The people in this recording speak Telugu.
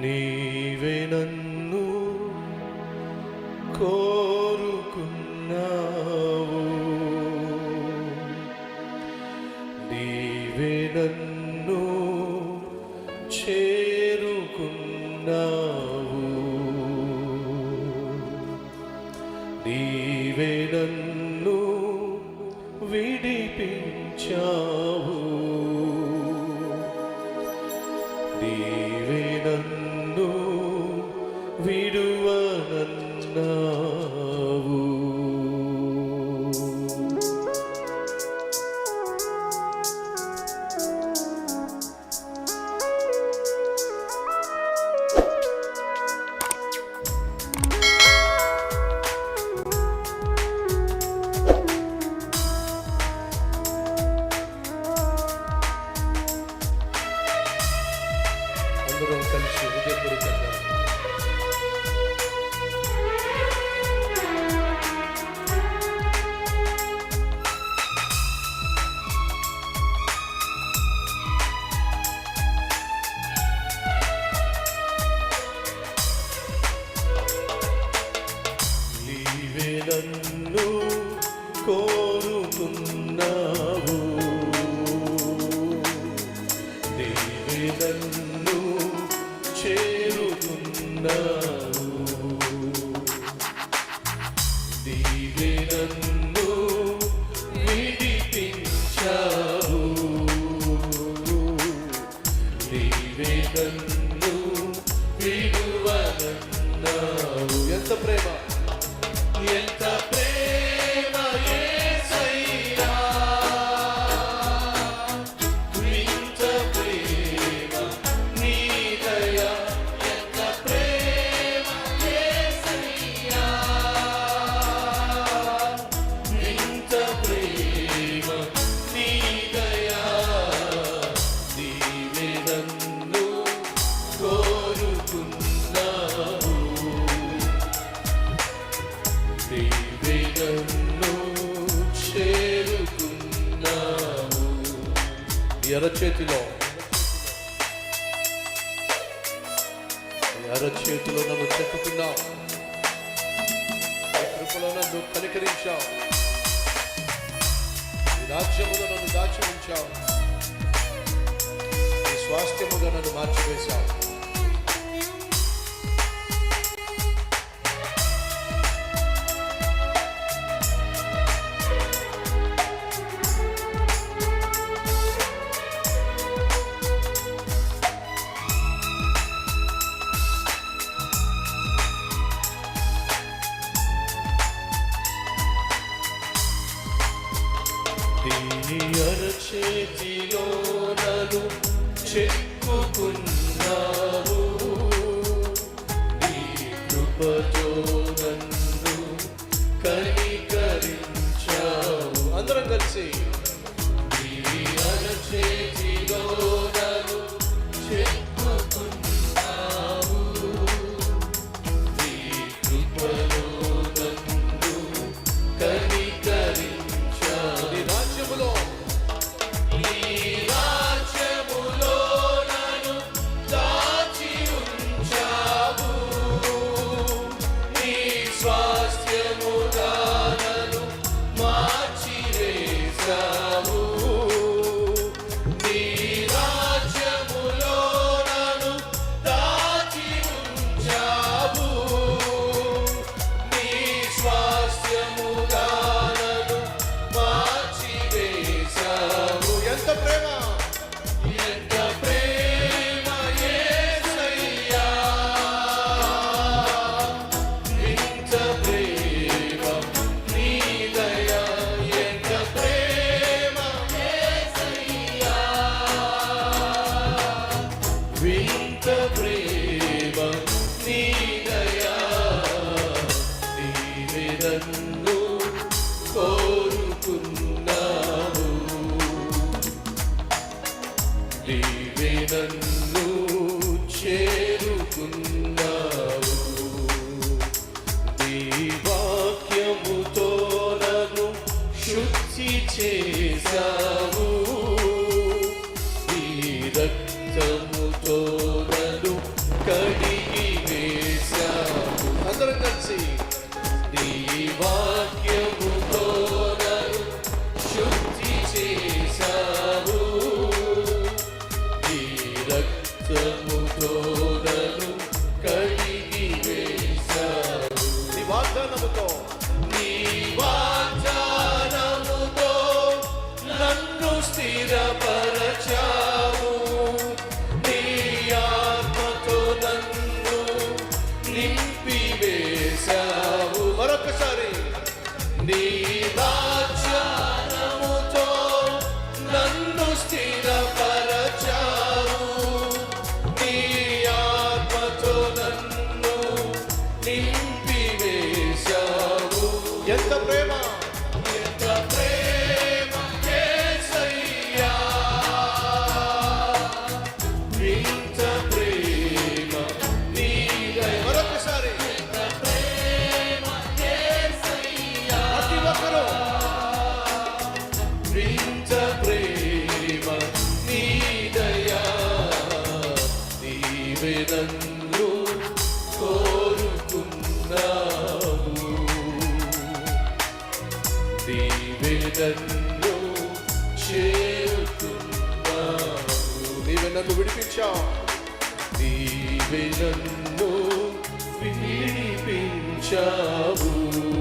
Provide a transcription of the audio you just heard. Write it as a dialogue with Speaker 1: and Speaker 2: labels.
Speaker 1: నీవే నన్ను కోరుకున్నావు. నీవే నన్ను చేరుకున్నావు. నీవే నన్ను విడిపించావు. Andorra un calcio, voglio pure cantare. ఎరచేతిలో. ఎరచేతిలో నన్ను చెప్పుకున్నావు కృపలో నన్ను కనికరించావు. రాజ్యములో నన్ను దాచి ఉంచావు. స్వాస్థ్యముగా నన్ను మార్చివేశావు. దీని అరచేతిలోనలు చెక్కుకున్నావు ఈ కృపతో నన్ను కనికరించావు. అందరం కలిసి కలిసి దివాక్యముతో శుద్ధి చేశావు ఈ రక్తముతో కడిగి వేశావు దివాగ్నముతో దివాచారముతో నన్ను స్థిరపరచావు నీ ఆత్మతో నన్ను నిన్ను నీ నీవే నన్ను విడిపించావు. నీవే నన్ను విడిపించావు.